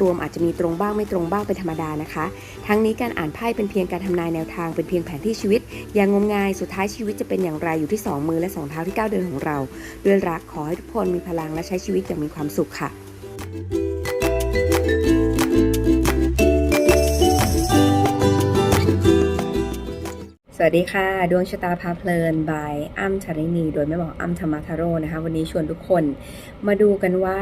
รวมอาจจะมีตรงบ้างไม่ตรงบ้างเป็นธรรมดานะคะ ทั้งนี้การอ่านไพ่เป็นเพียงการทำนายแนวทางเป็นเพียงแผนที่ชีวิต อย่างงมงายสุดท้ายชีวิตจะเป็นอย่างไรอยู่ที่สองมือและสองเท้าที่ก้าวเดินของเรา ด้วยรักขอให้ทุกคนมีพลังและใช้ชีวิตอย่างมีความสุขค่ะสวัสดีค่ะ ดวงชะตาพาเพลิน บายอ้ำชารินี โดยแม่หมออ้ำธรรมาทาโร่นะคะ วันนี้ชวนทุกคนมาดูกันว่า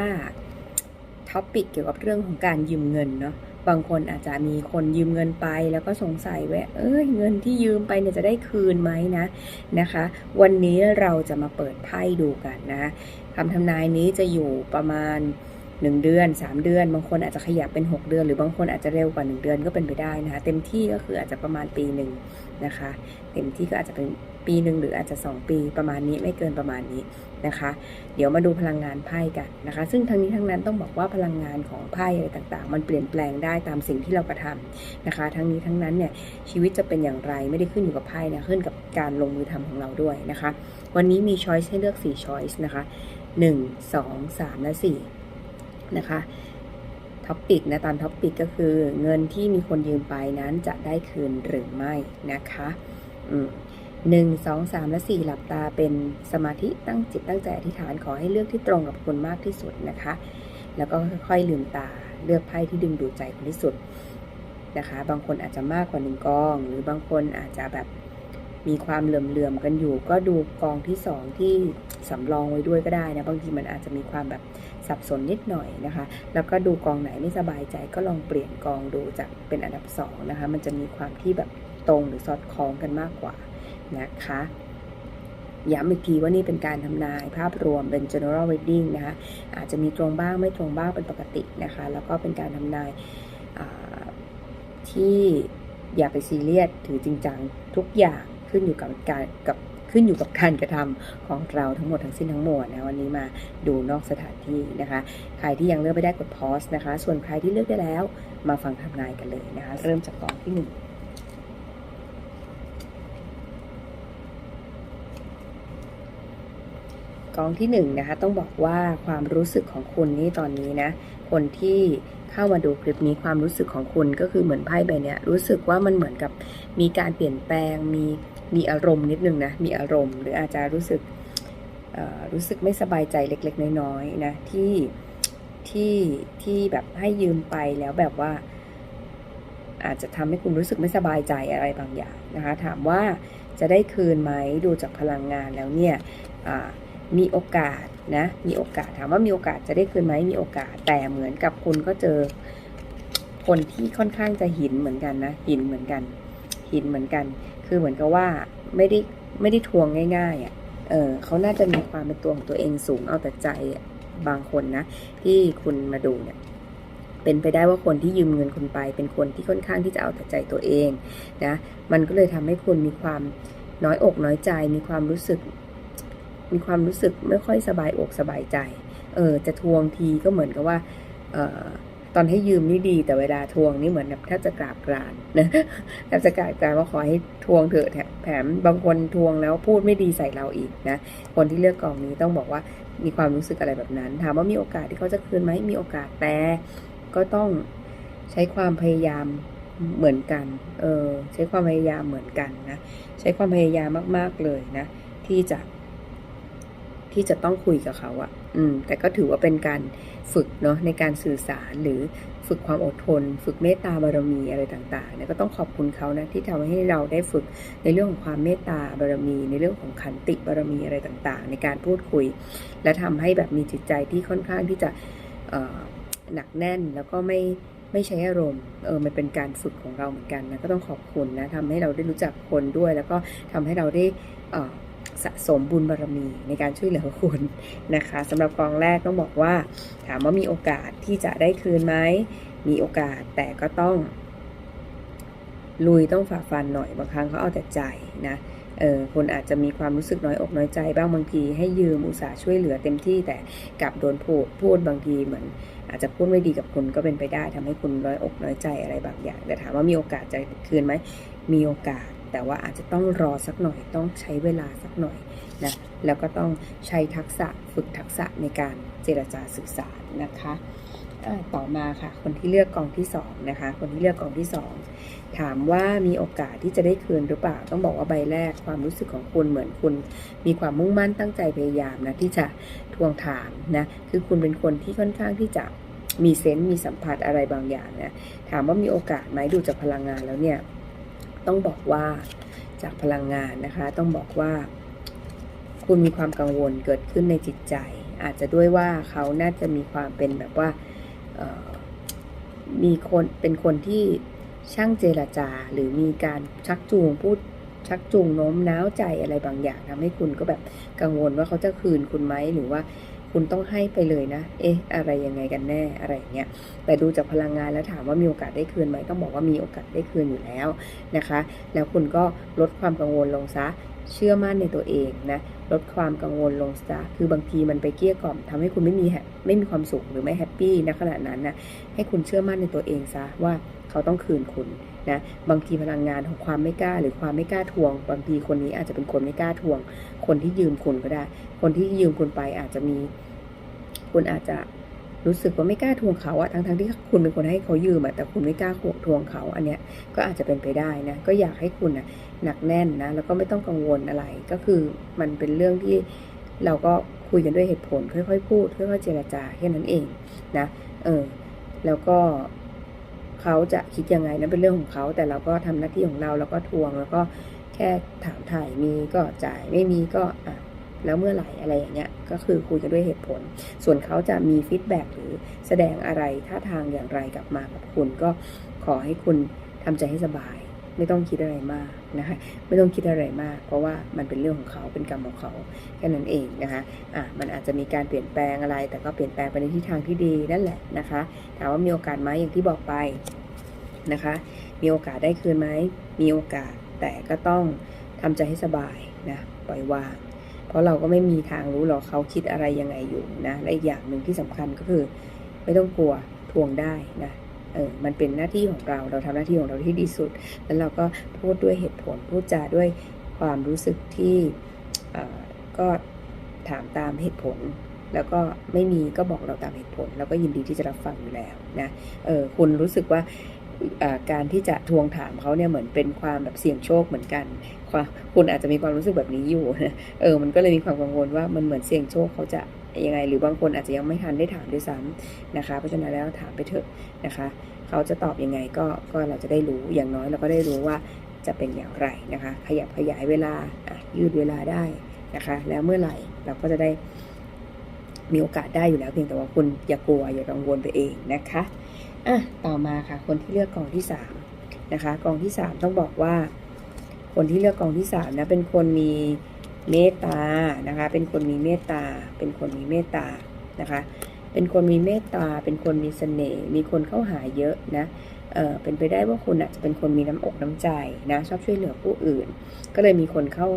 ท็อปิกเกี่ยวกับเรื่องของการยืมเงินเนาะบางคนอาจจะมีคนยืมเงินไป แล้วก็สงสัยว่าเอ้ยเงินที่ยืมไปเนี่ยจะได้คืนไหมนะนะคะ วันนี้เราจะมาเปิดไพ่ดูกันนะคำทำนายนี้จะอยู่ประมาณ 1 เดือน 3 เดือน บางคนอาจจะขยับเป็น 6 เดือน หรือบางคนอาจจะเร็วกว่า 1 เดือนก็เป็นไปได้นะคะเต็มที่ก็คืออาจจะประมาณปีหนึ่งนะคะ เต็มที่ก็อาจจะเป็นปีหนึ่งหรืออาจจะ 2 ปีประมาณนี้ไม่เกินประมาณนี้ นะคะ เดี๋ยวมาดูพลังงานไพ่กันนะคะ ซึ่งทั้งนี้ทั้งนั้นต้องบอกว่าพลังงานของไพ่อะไรต่างๆ มันเปลี่ยนแปลงได้ตามสิ่งที่เรากระทำนะคะ ทั้งนี้ทั้งนั้นเนี่ยชีวิตจะเป็นอย่างไรไม่ได้ขึ้นอยู่กับไพ่นะขึ้นกับการลงมือทำของเราด้วยนะคะ วันนี้มีช้อยส์ให้เลือก4ช้อยส์นะคะ 1 2 3 และ 4 นะคะท็อปปิกนะตามท็อปปิกก็คือเงินที่มีคนยืมไปนั้นจะได้คืนหรือไม่นะคะ อืม หนึ่งสองสามและสี่หลับตาเป็นสมาธิตั้งจิตตั้งใจอธิษฐานขอให้เลือกที่ตรงกับคุณมากที่สุดนะคะ แล้วก็ค่อยๆลืมตาเลือกไพ่ที่ดึงดูดใจคุณที่สุดนะคะ บางคนอาจจะมากกว่าหนึ่งกอง หรือบางคนอาจจะแบบมีความเหลื่อมๆกันอยู่ ก็ดูกองที่สองที่สำรองไว้ด้วยก็ได้นะ บางทีมันอาจจะมีความแบบสับสนนิดหน่อยนะคะ แล้วก็ดูกองไหนไม่สบายใจก็ลองเปลี่ยนกองดูจากเป็นอันดับสองนะคะ มันจะมีความที่แบบตรงหรือสอดคล้องกันมากกว่า นะคะย้ำอีกทีว่านี่เป็นการทำนายภาพรวมเป็น general reading นะคะอาจจะมีตรงบ้างไม่ตรงบ้างเป็นปกตินะคะ แล้วก็เป็นการทำนายที่อย่าไปซีเรียสถือจริงจังทุกอย่างขึ้นอยู่กับการกับขึ้นอยู่กับการกระทำของเราทั้งหมดทั้งสิ้นทั้งหมดนะวันนี้มาดูนอกสถานที่นะคะ ใครที่ยังเลือกไม่ได้กดพอสนะคะ ส่วนใครที่เลือกได้แล้วมาฟังทำนายกันเลยนะคะ เริ่มจากกองที่1 กองที่หนึ่งนะคะต้องบอกว่าความรู้สึกของคุณนี่ตอนนี้นะ คนที่เข้ามาดูคลิปนี้ความรู้สึกของคุณก็คือเหมือนไพ่ใบเนี้ยรู้สึกว่ามันเหมือนกับมีการเปลี่ยนแปลงมีมีอารมณ์นิดนึงนะมีอารมณ์ หรืออาจจะรู้สึกรู้สึกไม่สบายใจเล็ก ๆ น้อยๆนะที่ที่ที่แบบให้ยืมไปแล้วแบบว่า อาจจะทำให้คุณรู้สึกไม่สบายใจอะไรบางอย่างนะคะ ถามว่าจะได้คืนไหมดูจากพลังงานแล้วเนี่ยอ่า มีโอกาสนะ มีโอกาสถามว่ามีโอกาสจะได้คืนไหมมีโอกาสแต่เหมือนกับคุณก็เจอ คนที่ค่อนข้างจะหินเหมือนกันนะหินเหมือนกัน หินเหมือนกัน คือเหมือนกับว่าไม่ได้ไม่ได้ทวงง่าย ๆอะเออเขาน่าจะมีความเป็นตัวของตัวเองสูงเอาแต่ใจบางคนนะ ที่คุณมาดูเนี่ยเป็นไปได้ว่าคนที่ยืมเงินคุณไป เป็นคนที่ค่อนข้างที่จะเอาแต่ใจตัวเองนะมันก็เลยทำให้คุณมีความน้อยอกน้อยใจมีความรู้สึก มีความรู้สึกไม่ค่อยสบายอกสบายใจ เออจะทวงทีก็เหมือนกับว่าเออตอนให้ยืมนี่ดี แต่เวลาทวงนี่เหมือนแบบแทบจะกราบกรานนะแทบจะกราบกรานว่าขอให้ทวงเถอะแถมแถมบางคนทวงแล้วพูดไม่ดีใส่เราอีกนะคนที่เลือกกองนี้ต้องบอกว่ามีความรู้สึกอะไรแบบนั้น ถามว่ามีโอกาสที่เขาจะคืนไหมมีโอกาสแต่ก็ต้องใช้ความพยายามเหมือนกัน เออใช้ความพยายามเหมือนกันนะ ใช้ความพยายามมาก ๆ เลยนะ ที่จะ ที่จะต้องคุยกับเขาอะ่ะ อืม แต่ก็ถือว่าเป็นการฝึกเนาะในการสื่อสารหรือฝึกความอดทน ฝึกเมตตาบารมีอะไรต่างๆเนี่ยก็ต้องขอบคุณเขานะที่ทำให้เราได้ฝึกในเรื่องของความเมตตาบารมี ในเรื่องของขันติบารมีอะไรต่างๆ ในการพูดคุย และทำให้แบบมีจิตใจที่ค่อนข้างที่จะหนักแน่นแล้วก็ไม่ไม่ใช้อารมณ์ เออ มันเป็นการฝึกของเราเหมือนกันนะ ก็ต้องขอบคุณนะทำให้เราได้รู้จักคนด้วย แล้วก็ทำให้เราได้อ่อ สะสมบุญบารมีในการช่วยเหลือคนนะคะสำหรับกองแรกต้องบอกว่า ถามว่ามีโอกาสที่จะได้คืนไหมมีโอกาสแต่ก็ต้อง ลุยต้องฝ่าฟันหน่อยบางครั้งเขาเอาแต่ใจนะเออคนอาจจะมีความรู้สึกน้อยอกน้อยใจ บ้างบางทีให้ยืมอุตสาห์ช่วยเหลือเต็มที่แต่กลับโดนพูดพูดบางทีเหมือน อาจจะพูดไม่ดีกับคุณก็เป็นไปได้ทำให้คุณน้อยอกน้อยใจอะไรบางอย่าง แต่ถามว่ามีโอกาสจะคืนไหมมีโอกาส แต่ว่าอาจจะต้องรอสักหน่อยต้องใช้เวลาสักหน่อยนะแล้วก็ต้องใช้ทักษะฝึกทักษะในการเจรจาสื่อสารนะคะต่อมาค่ะ คนที่เลือกกองที่สองนะคะ คนที่เลือกกองที่สองถามว่ามีโอกาสที่จะได้คืนหรือเปล่า ต้องบอกว่าใบแรกความรู้สึกของคุณเหมือนคุณ มีความมุ่งมั่นตั้งใจพยายามนะที่จะทวงถามนะ คือคุณเป็นคนที่ค่อนข้างที่จะมีเซนส์มีสัมผัสอะไรบางอย่างนะ ถามว่ามีโอกาสไหมดูจากพลังงานแล้วเนี่ย ต้องบอกว่าจากพลังงานนะคะ ต้องบอกว่า คุณมีความกังวลเกิดขึ้นในจิตใจ อาจจะด้วยว่าเขาน่าจะมีความเป็นแบบว่ามีคนเป็นคนที่ช่างเจรจา หรือมีการชักจูงพูดชักจูงโน้มน้าวใจอะไรบางอย่างทำให้คุณก็แบบกังวลว่าเขาจะคืนคุณไหมหรือว่า คุณต้องให้ไปเลยนะ เอ๊ะ อะไรยังไงกันแน่อะไรเงี้ย แต่ดูจากพลังงานแล้วถามว่ามีโอกาสได้คืนไหมต้องบอกว่ามีโอกาสได้คืนอยู่แล้วนะคะ แล้วคุณก็ลดความกังวลลงซะ เชื่อมั่นในตัวเองนะ ลดความกังวลลงซะ คือบางทีมันไปเกลี้ยกล่อมทำให้คุณไม่มีแฮปไม่มีความสุขหรือไม่แฮปปี้ณขณะนั้นนะ ให้คุณเชื่อมั่นในตัวเองซะว่า เขาต้องคืนคุณนะบางทีพลังงานของความไม่กล้าหรือความไม่กล้าทวง บางทีคนนี้อาจจะเป็นคนไม่กล้าทวง คนที่ยืมคุณก็ได้ คนที่ยืมคุณไปอาจจะมีคุณอาจจะรู้สึกว่าไม่กล้าทวงเขาอะทั้งๆที่คุณเป็นคนให้เขายืมอะแต่คุณไม่กล้าทวงเขา อันเนี้ยก็อาจจะเป็นไปได้นะ ก็อยากให้คุณอะหนักแน่นนะ แล้วก็ไม่ต้องกังวลอะไร ก็คือมันเป็นเรื่องที่เราก็คุยกันด้วยเหตุผล ค่อยๆ พูด ค่อยๆ เจรจาแค่นั้นเองนะ เออ แล้วก็ เขาจะคิดยังไงนั้นเป็นเรื่องของเขา แต่เราก็ทำหน้าที่ของเราแล้วก็ทวงแล้วก็แค่ถามถ่ายมีก็จ่ายไม่มีก็อะแล้วเมื่อไหร่อะไรอย่างเงี้ยก็คือคุยกันด้วยเหตุผล ส่วนเขาจะมีฟีดแบ็กหรือแสดงอะไรท่าทางอย่างไรกลับมากับคุณก็ขอให้คุณทำใจให้สบาย ไม่ต้องคิดอะไรมากนะคะไม่ต้องคิดอะไรมาก เพราะว่ามันเป็นเรื่องของเขาเป็นกรรมของเขาแค่นั้นเองนะคะอะมันอาจจะมีการเปลี่ยนแปลงอะไร แต่ก็เปลี่ยนแปลงไปในทิศทางที่ดีนั่นแหละนะคะถามว่ามีโอกาสไหมอย่างที่บอกไปนะคะ มีโอกาสได้คืนไหมมีโอกาสแต่ก็ต้องทำใจให้สบายนะปล่อยวางเพราะเราก็ไม่มีทางรู้หรอกเขาคิดอะไรยังไงอยู่นะและอีกอย่างหนึ่งที่สำคัญก็คือ ไม่ต้องกลัวทวงได้นะ ออมันเป็นหน้าที่ของเราเราทำหน้าที่ของเราที่ดีสุด แล้วเราก็พูดด้วยเหตุผลพูดจาด้วยความรู้สึกที่ก็ถามตามเหตุผล แล้วก็ไม่มีก็บอกเราตามเหตุผล แล้วก็ยินดีที่จะรับฟังอยู่แล้วนะเออคุณรู้สึกว่าการที่จะทวงถามเขาเนี่ยเหมือนเป็นความแบบเสี่ยงโชคเหมือนกันคุณอาจจะมีความรู้สึกแบบนี้อยู่นะเออมันก็เลยมีความกังวลว่ามันเหมือนเสี่ยงโชคเขาจะ ยังไง หรือบางคนอาจจะยังไม่ทันได้ถามด้วยซ้ำนะคะ เพราะฉะนั้นแล้วถามไปเถอะนะคะ เขาจะตอบยังไงก็ก็เราจะได้รู้อย่างน้อยเราก็ได้รู้ว่าจะเป็นอย่างไรนะคะ ขยับขยายเวลายืดเวลาได้นะคะ แล้วเมื่อไหร่เราก็จะได้มีโอกาสได้อยู่แล้วเพียงแต่ว่าคุณอย่ากลัวอย่ากังวลไปเองนะคะอะต่อมาค่ะ คนที่เลือกกองที่สามนะคะกองที่สามต้องบอกว่า คนที่เลือกกองที่สามนะเป็นคนมี เมตตานะคะ เป็นคนมีเมตตา เป็นคนมีเมตตานะคะ เป็นคนมีเมตตา เป็นคนมีเสน่ห์ มีคนเข้าหาเยอะนะเออเป็นไปได้ว่าคุณอาจจะเป็นคนมีน้ำอกน้ำใจนะชอบช่วยเหลือผู้อื่น ก็เลยมีคนเข้า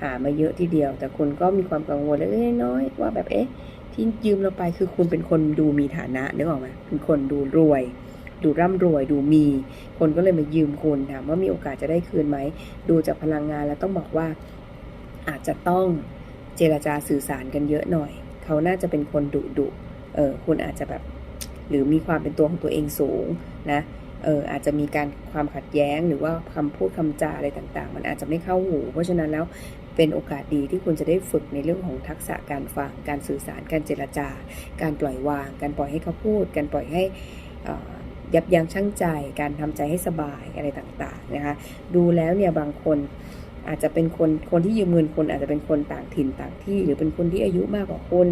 หามาเยอะทีเดียว แต่คุณก็มีความกังวลเล็กน้อยว่าแบบเอ๊ะที่ยืมเราไปคือคุณเป็นคนดูมีฐานะนึกออกไหมเป็นคนดูรวย ดูร่ำรวยดูมี คนก็เลยมายืมคุณถามว่ามีโอกาสจะได้คืนไหมดูจากพลังงานแล้วต้องบอกว่า อาจจะต้องเจรจาสื่อสารกันเยอะหน่อย เขาน่าจะเป็นคนดุดุเออคุณอาจจะแบบ หรือมีความเป็นตัวของตัวเองสูงนะเอออาจจะมีการความขัดแย้งหรือว่าคำพูดคำจาอะไรต่างๆ มันอาจจะไม่เข้าหู เพราะฉะนั้นแล้วเป็นโอกาสดีที่คุณจะได้ฝึกในเรื่องของทักษะการฟัง การสื่อสาร การเจรจา การปล่อยวาง การปล่อยให้เขาพูด การปล่อยให้ยับยั้งชั่งใจ การทำใจให้สบายอะไรต่างๆนะคะ ดูแล้วเนี่ยบางคน อาจจะเป็นคนคนที่ยืมเงินคนอาจจะเป็นคนต่างถิ่นต่างที่ หรือเป็นคนที่อายุมากกว่าคน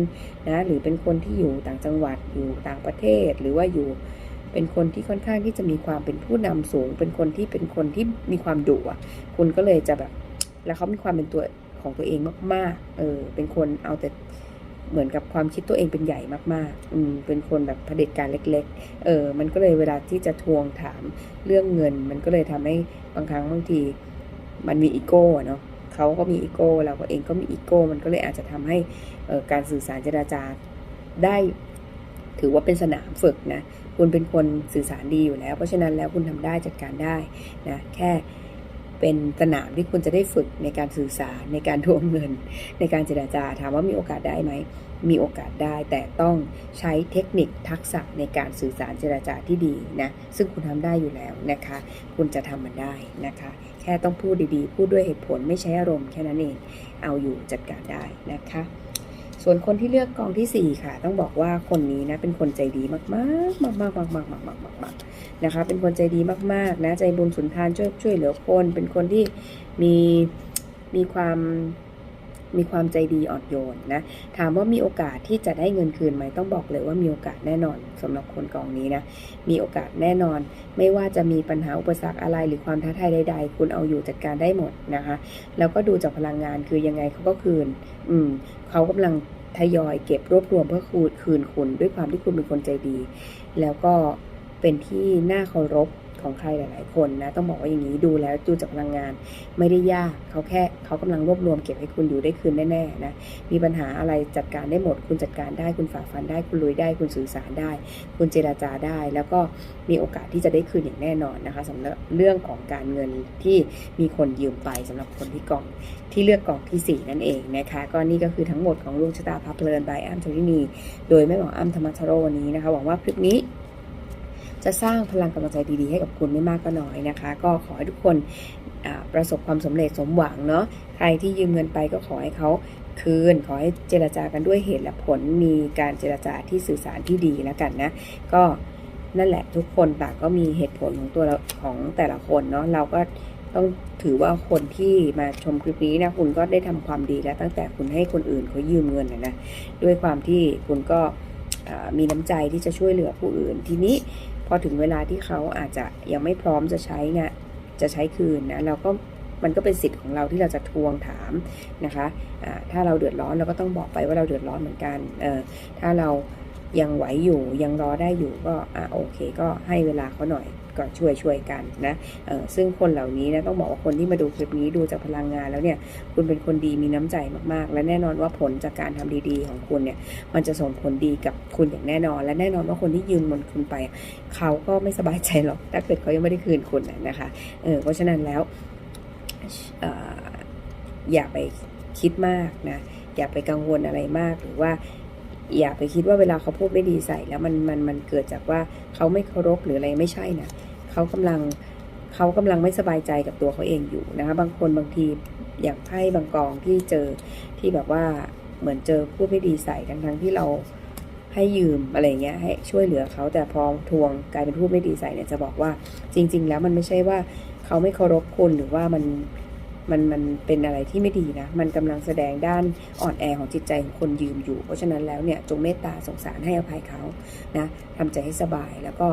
นะหรือเป็นคนที่อยู่ต่างจังหวัดอยู่ต่างประเทศ หรือว่าอยู่เป็นคนที่ค่อนข้างที่จะมีความเป็นผู้นำสูง เป็นคนที่เป็นคนที่มีความดุอะคุณก็เลยจะแบบ แล้วเขามีความเป็นตัวของตัวเองมากๆเออเป็นคนเอาแต่เหมือนกับความคิดตัวเองเป็นใหญ่มากๆ อืม เป็นคนแบบเผด็จการเล็ก ๆ เออ มันก็เลยเวลาที่จะทวงถามเรื่องเงิน มันก็เลยทำให้บางครั้งบางที มันมีอีโก้เนาะเขาก็มีอีโก้เราก็เองก็มีอีโก้มันก็เลยอาจจะทำให้การสื่อสารเจรจาได้ถือว่าเป็นสนามฝึกนะคุณเป็นคนสื่อสารดีอยู่แล้ว เพราะฉะนั้นแล้วคุณทำได้จัดการได้นะแค่เป็นสนามที่คุณจะได้ฝึกในการสื่อสารในการทวงเงิน ในการเจราจาถามว่ามีโอกาสได้ไหมมีโอกาสได้ แต่ต้องใช้เทคนิคทักษะในการสื่อสารเจรจาที่ดีนะซึ่งคุณทำได้อยู่แล้วนะคะ คุณจะทำมันได้นะคะ ค่ต้องพูดดีๆ พูดด้วยเหตุผลไม่ใช้อารมณ์แค่นั้นเอง เอาอยู่จัดการได้นะคะ ส่วนคนที่เลือกกองที่ 4 ค่ะ ต้องบอกว่าคนนี้นะเป็นคนใจดีมากๆ มากๆมากๆมากๆมากๆมากๆมากๆนะคะ เป็นคนใจดีมากๆนะใจบุญสุนทานช่วยช่วยเหลือคน เป็นคนที่มีมีความ มีความใจดีอ่อนโยนนะ ถามว่ามีโอกาสที่จะได้เงินคืนไหมต้องบอกเลยว่ามีโอกาสแน่นอนสำหรับคนกองนี้นะ มีโอกาสแน่นอน ไม่ว่าจะมีปัญหาอุปสรรคอะไรหรือความท้าทายใด ๆ คุณเอาอยู่จัดการได้หมดนะคะ แล้วก็ดูจากพลังงานคือยังไงเขาก็คืน อืมเขากำลังทยอยเก็บรวบรวมเพื่อคืนคืนคุณด้วยความที่คุณเป็นคนใจดี แล้วก็เป็นที่น่าเคารพ ของใครหลาย ๆ คนนะต้องบอกว่าอย่างนี้ดูแล้วดูจากพลังงาน ไม่ได้ยากเขาแค่เขากำลังรวบรวมเก็บให้คุณอยู่ได้คืนแน่ ๆ นะ มีปัญหาอะไรจัดการได้หมด คุณจัดการได้คุณฝ่าฟันได้คุณลุยได้คุณสื่อสารได้ คุณเจราจาได้ แล้วก็มีโอกาสที่จะได้คืนอย่างแน่นอนนะคะสำหรับเรื่องของการเงินที่มีคนยืมไปสำหรับคนที่กองที่เลือกกองทีสี่ 4 นั่นเองนะคะก็นี่ก็คือทั้งหมดของดวงชะตาพับเพลินบายอ้ำชลินีโดยแม่หมออ้ำธรรมชโรวันนี้นะคะหวังว่าคลิปนี้ จะสร้างพลังกำลังใจดีๆ ให้กับคุณไม่มากก็น้อยนะคะ ก็ขอให้ทุกคนประสบความสำเร็จสมหวังเนาะใครที่ยืมเงินไปก็ขอให้เขาคืน ขอให้เจรจากันด้วยเหตุและผลมีการเจรจาที่สื่อสารที่ดีแล้วกันนะก็นั่นแหละทุกคนต่างก็มีเหตุผลของตัวเราของแต่ละคนเนาะเราก็ต้องถือว่าคนที่มาชมคลิปนี้นะคุณก็ได้ทำความดีแล้วตั้งแต่คุณให้คนอื่นเขายืมเงินนะนะด้วยความที่คุณก็มีน้ำใจที่จะช่วยเหลือผู้อื่นทีนี้ พอถึงเวลาที่เขาอาจจะยังไม่พร้อมจะใช้เนะจะใช้คืนนะเราก็มันก็เป็นสิทธิ์ของเราที่เราจะทวงถามนะคะะถ้าเราเดือดร้อนเราก็ต้องบอกไปว่าเราเดือดร้อนเหมือนกันเออถ้าเรา ยังไหวอยู่ยังรอได้อยู่ก็อ่าโอเค ก็ให้เวลาเขาหน่อยก็ช่วยช่วยกันนะเออซึ่งคนเหล่านี้นะต้องบอกว่าคนที่มาดูคลิปนี้ดูจากพลังงานแล้วเนี่ยคุณเป็นคนดีมีน้ำใจมากๆ และแน่นอนว่าผลจากการทำดีๆ ของคุณเนี่ยมันจะส่งผลดีกับคุณอย่างแน่นอน และแน่นอนว่าคนที่ยืมเงินคุณไป เขาก็ไม่สบายใจหรอกถ้าเกิดเขายังไม่ได้คืนคุณนะนะคะเออเพราะฉะนั้นแล้วออย่าไปคิดมากนะอย่าไปกังวลอะไรมากหรือว่า อย่าไปคิดว่าเวลาเขาพูดไม่ดีใส่แล้วมันมันมันเกิดจากว่าเขาไม่เคารพหรืออะไรไม่ใช่นะเขากำลังเขากำลังไม่สบายใจกับตัวเขาเองอยู่นะคะบางคนบางทีอย่างไพ่บางกองที่เจอที่แบบว่าเหมือนเจอพูดไม่ดีใส่ทั้งทั้งที่เราให้ยืมอะไรเงี้ยให้ช่วยเหลือเขาแต่พอทวงกลายเป็นพูดไม่ดีใส่เนี่ยจะบอกว่าจริง ๆ แล้วมันไม่ใช่ว่าเขาไม่เคารพคุณหรือว่ามัน มันมันเป็นอะไรที่ไม่ดีนะ มันกำลังแสดงด้านอ่อนแอของจิตใจของคนยืมอยู่ เพราะฉะนั้นแล้วเนี่ยจงเมตตาสงสารให้อภัยเขานะทำใจให้สบายแล้วก็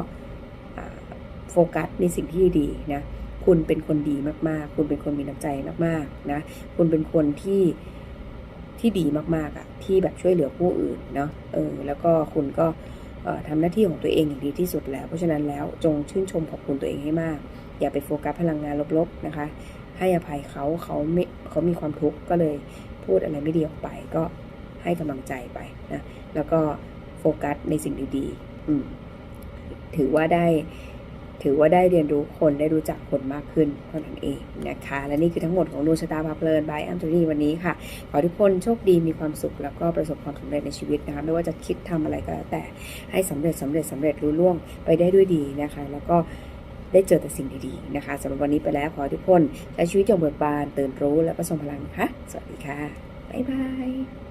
โฟกัสในสิ่งที่ดีนะคุณเป็นคนดีมากๆ คุณเป็นคนมีน้ำใจมากๆนะคุณเป็นคนที่ที่ดีมากๆอะ่ะที่แบบช่วยเหลือผู้อื่นเนาะเออแล้วก็คุณก็เอ่อทำหน้าที่ของตัวเองอย่างดีที่สุดแล้ว เพราะฉะนั้นแล้วจงชื่นชมขอบคุณตัวเองให้มาก อย่าไปโฟกัสพลังงานลบๆนะคะ ให้อภัยเขาเขาไม่เขามีความทุกข์ก็เลยพูดอะไรไม่ดีออกไปก็ให้กำลังใจไปนะแล้วก็โฟกัสในสิ่งดีๆอืมถือว่าได้ถือว่าได้เรียนรู้คนได้รู้จักคนมากขึ้นเท่านั้นเองนะคะ และนี่คือทั้งหมดของดวงชะตาพาเพลินบายอัมโทนีวันนี้ค่ะ ขอทุกคนโชคดีมีความสุข แล้วก็ประสบความสำเร็จในชีวิตนะคะไม่ว่าจะคิดทำอะไรก็แล้วแต่ให้สำเร็จสำเร็จสำเร็จรุ่ล่วงไปได้ด้วยดีนะคะ แล้วก็ ได้เจอแต่สิ่งดีๆนะคะสำหรับวันนี้ไปแล้วขอทุกคนใช้ชีวิตอย่างเบิกบานตื่นรู้และประสมพลังค่ะสวัสดีค่ะบ๊ายบาย